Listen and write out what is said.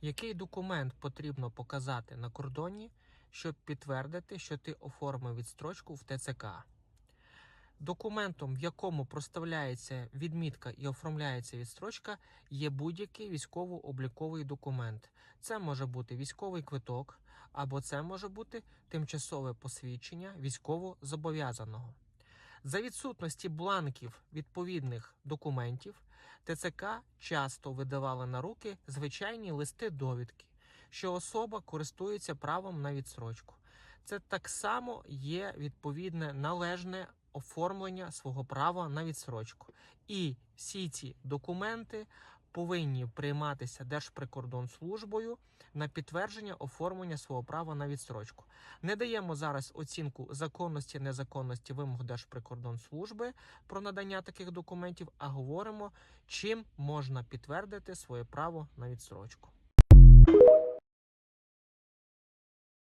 Який документ потрібно показати на кордоні, щоб підтвердити, що ти оформив відстрочку в ТЦК? Документом, в якому проставляється відмітка і оформляється відстрочка, є будь-який військово-обліковий документ. Це може бути військовий квиток, або це може бути тимчасове посвідчення військово-зобов'язаного. За відсутності бланків відповідних документів, ТЦК часто видавали на руки звичайні листи довідки, що особа користується правом на відсрочку. Це так само є відповідне належне оформлення свого права на відсрочку. І всі ці документи повинні прийматися Держприкордонслужбою на підтвердження оформлення свого права на відстрочку. Не даємо зараз оцінку законності незаконності вимог Держприкордонслужби про надання таких документів, а говоримо, чим можна підтвердити своє право на відстрочку.